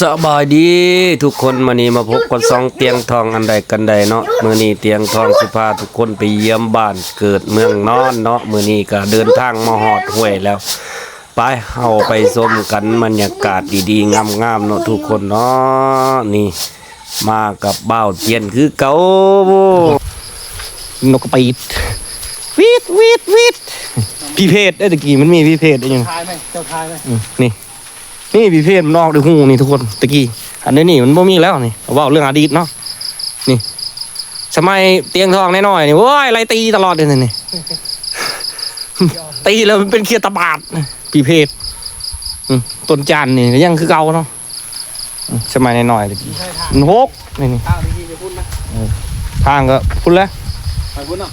สบายดีทุกคนมานี้มาพบกับสองเตียงทองอันใดกันใดเนาะมื้อนี้เตียงทองสิพาทุกคนไปเยี่ยมบ้านเกิดเมืองนอนเนาะมื้อนี้ก็เดินทางมาฮอดห้วยแล้ว ไปเฮาไปชมกันบรรยากาศดีๆงามๆเนาะทุกคนเนาะนี่ มากับบ่าวเตียนคือเก่านกกระปีดวีดวีดวีดพี่เพศได้ตะกี้มันมีพี่เพศได้ยังทายไหมเจ้าทายไหมอืมนี่ นี่พี่เพศมันออกด้วยหูนี่ทุกคนตะกี้อันนี้นี่มันบ่มีแล้วนี่เอาเว่าเรื่องอดีตเนาะนี่ สมัยเตียงทองน้อยๆนี่โว้ยไล่ตีตลอดเลยนี่ตีแล้วมันเป็นเคียตะบาดพี่เพศอืมต้นจานนี่ก็ยังคือเก่าเนาะอืมสมัยน้อยๆตะกี้ใช่ทางมันหกนี่นี่ทางดีๆไปพุ่นนะทางก็พุ่นแล้วไปพุ่นเนาะ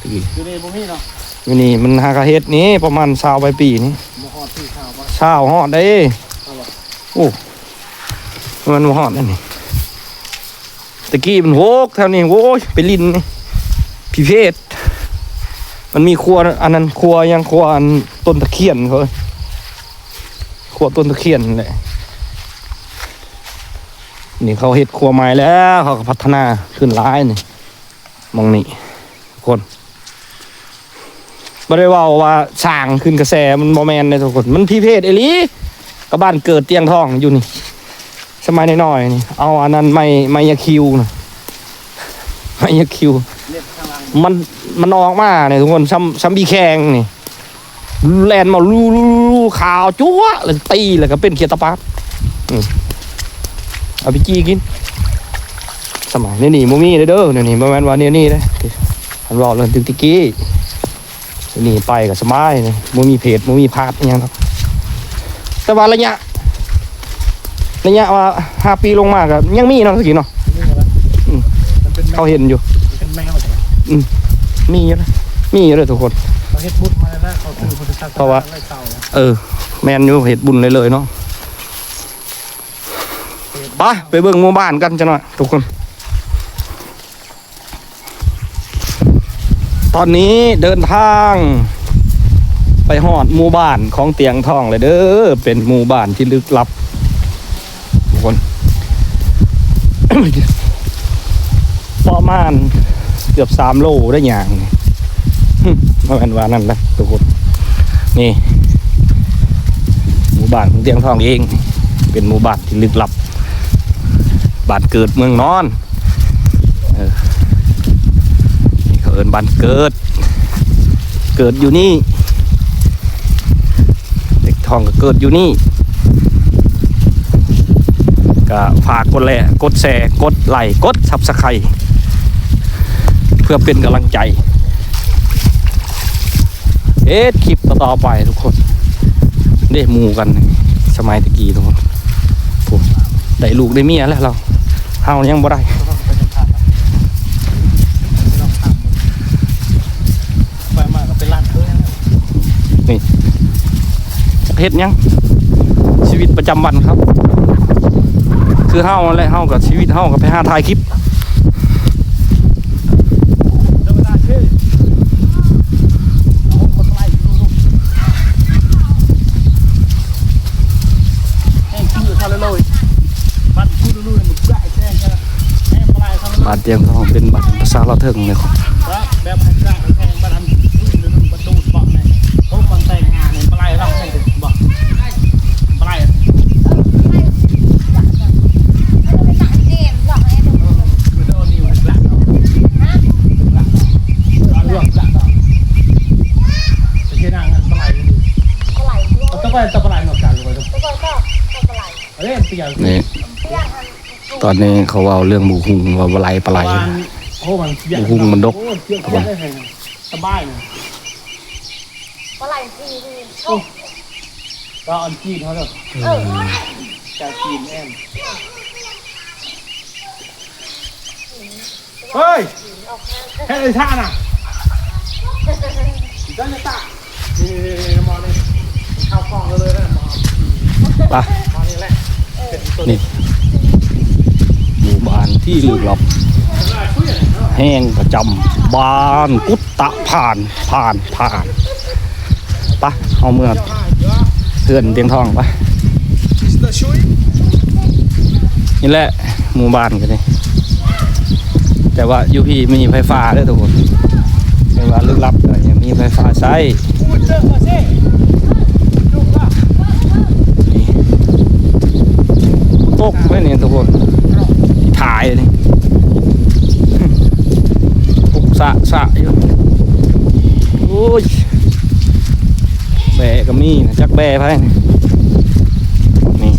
ตะกี้อยู่ในบุมี่เนาะอยู่นี่มันหากะเฮ็ดนี้ประมาณสาวไปปีนี่มห อดที่ข่าวว่าเช้าฮอดได้โอ้มันบ่ฮอดนั่นนี่ตะกี้มันโหกแถวนี้โอ้ยไปลินนี่พิเภทมันมีครัวอันนั้นครัวยังครัวอันต้นตะเคียนเขาเอ้ยครัวต้นตะเคียนนั่นแหละนี่เขาเฮ็ดครัวใหม่แล้วเขาก็พัฒนาขึ้นหลายนี่มองนี่ทุกคน บ่ได้เว่าว่าสร้างขึ้นกระแสมันบ่แมนเลยทุกคนมันพี่เพศเอหลีก็บ้านเกิดเตียงทองอยู่นี่ สมัยน้อยๆนี่ เอาอันนั้นไม่ไม่ยาคิวนะไม่ยาคิว มันมันออกมาเนี่ยทุกคนซ้ำซ้ำบีแขงนี่แลนมาลูลูลูขาวจั๊วแล้วตีแล้วก็เป็นเขียตะปัดอืมเอาไปจี้กิน สมัยนี้นี่โมมี่เด้อเดี๋ยนี้ประมาณว่าเนี่ยนี่เลยอันบอเรื่องตึกติกี้ นี่ไปกับสบายเลยโมมีเพจโมมีพาดอหยังครับ แต่ว่าระยะระยะว่าห้าปีลงมากับยังมีเนาะสกินเนาะนี่เหรออืมมันเป็นแมเขาวเห็นอยู่เป็นแมวใช่ไหมมีอยู่นะมีอยู่เลยทุกคนเขาเฮ็ดบุญมาแล้วนะเขาถือพุทธศาสนาเพราะว่าไล่เต่านะเออ แมนอยู่เห็ดบุญเลยเลยเนาะไปไปเบิ่งหมู่บ้านกันจะหน่อยทุกคน ตอนนี้เดินทาง ไปหอดหมู่บ้านของเตียงทองเลยเด้อเป็นหมู่บ้านที่ลึกลับทุกคนประมาณเกือบสามโลได้อย่างนี่หึประมาณว่านั่นแหละทุกคนนี่ หมู่บ้านของเตียงทองเอง เป็นหมู่บ้านที่ลึกลับบ้านเกิดเมืองนอน ออนี่เขาเอินบ้านเกิด เกิดอยู่นี่ เด็กทองก็เกิดอยู่นี่ก็ฝากกดแลกดแชร์กดไลค์กดซับสไครเพื่อเป็นกำลังใจ เอ๊ะคลิปต่อไปทุกคนได้มูกันสมัยตะกี้ทุกคนผมได้ลูกได้เมียแล้วเราเฮายังบ่ได้ ไปมาก็เป็นร้านเพื่อน เฮ็ดหยังชีวิตประจำวันครับ คือเฮาอะไรเฮากับชีวิตเฮากับไปหาถ่ายคลิปเดินได้ชื่อเอาคนไล่ดูลูกแห้งชื่อทะเลเลยบ้านพูดดูๆมันแก่แจ้งใช่ไหมแห้งปลายทะเลเลยบาดเตียงทองเป็นบัตรภาษาลาวเทิงเลยครับครับแบบแรกแพงบ้านทำรุ่นหนึ่งประตูบอกไงพวกมันแต่งงานในปลายเราให้ถึงบอกปลาย คือโดนนิวหลักเรื่องจัดต่อจะเชื่อนางปลายต้องไปต้องปลายหนอกจากเลยเอ้ยเปลี่ย นนี่ ตอนนี้เขาเว่าเรื่องหมูหุงว่าบะไรปลาไหลโอ้มันเยอะได้แพงสบายเลยก็อันจีนเขาเลยจากจีนแอนเฮ้ยแค่ไอ้ท่าน่ะด้านนี้ตานี่มอนี่เข้ากล้องเลยนะมอไปมอ นี่หมู่บ้านที่ลึกลับ แห้งประจำบ้านกุตตะผ่านผ่านผ่านไปเอาเมื่อเพื่อนเตียงทองป Mr. Shui นี่แหละหมู่บ้านกันเลยแต่ว่ายูพี่มีไฟฟ้าด้วยทุกคนแต่ว่าลึกลับก็ยังมีไฟฟ้าใช้ มันเจอมาสิจุกละ นี่ตกไว้เนี่ยทุกคนถ่ายนี่ปุกสะสะอยู่โอ้ยแบะ ก็มีนะจักแบะไปนี่นี่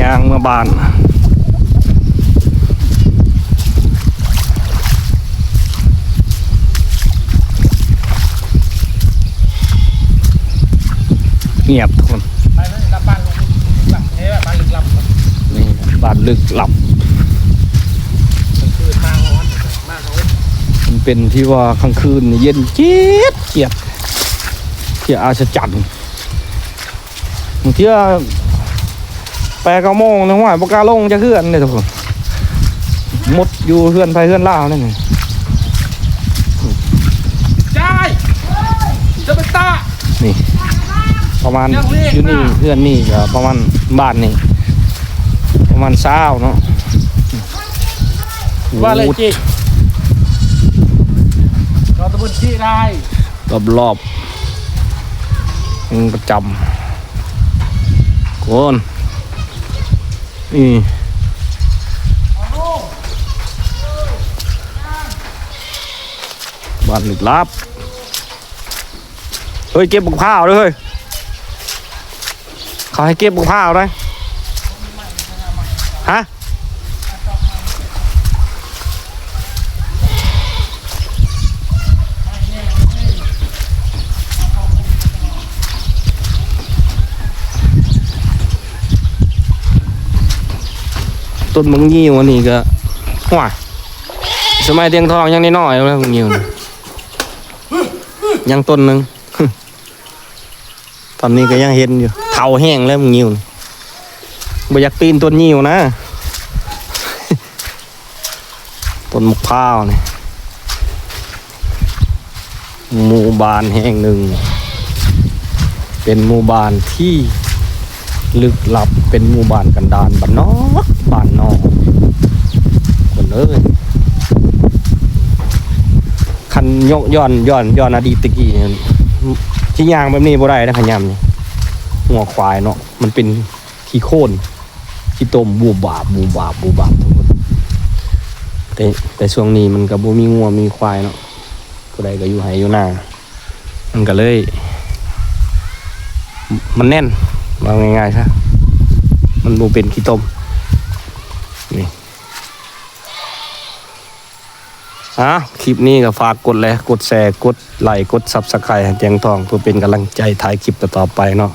ยางเมื่อบานเงียบทุกคนไปไหมรับบ้านลงหลับเนี่ยบ้านลึกลับนี่บานลึกหลับ คือทางร้อนมากเขา มัน เป็นที่ว่ากลางคืนนี่เย็นเจี๊ยบเจี๊ยบที่อาชจันบางทีว่าแปดเก้าโมงนึกว่าปกล้าลงจะเคลื่อนเลยทุกคนหมดอยู่เคลื่อนไปเคลื่อนล่าวนี่นี่จ่ายจะไปตานี่ ประมาณยังเรียกอยู่นี่นะเพื่อนนี่ก็ประมาณบ้านนี่ประมาณเช้าเนาะว่าเลยจีเราตะ บนที่ได้รอบรอบๆมันประจำโคนนี่บ้านลึกลับ เฮ้ย เก็บบุกผ้าวด้วยเฮ้ย เขาให้เก็บบุกผ้าวด้วย ต้นมังยี่วันนี้ก็ว้าสมัยเตียงทองยังน้อยๆแล้วมังยี่งยังต้นหนึ่งตอนนี้ก็ยังเห็นอยู่เถาแห้งแล้วมังยี่นี่บ่อยากปีนต้นยี่นะต้นมะพร้าวนี่หมู่บ้านแห่งหนึ่ง เป็นหมู่บ้านที่ ลึกลับเป็นหมู่บ้านกันดานบ้านนอกบ้านนอกคนเอ้ยคันยกย้อนย้อนย้อนอดีตตะกี้ที่ยางแบบนี้บ่ได้นะขยำนี่หัวควายเนาะมันเป็นขี้โคลนขี้ต้มบูบาบบูบาบบูบาบทุกคนแต่แต่ช่วงนี้มันก็บ่มีงัวมีควายเนาะก็ได้ก็อยู่ไห้อยู่หน้ามันก็เลย มันแน่น มาง่ายๆซะมันบูเป็นขี้ต้มนี่อะคลิปนี้ก็ฝากกดเลยกดแชร์กดไลค์กดซับสไครต์แจงทองเพื่อเป็นกำลังใจถ่ายคลิปต่อไปเนาะ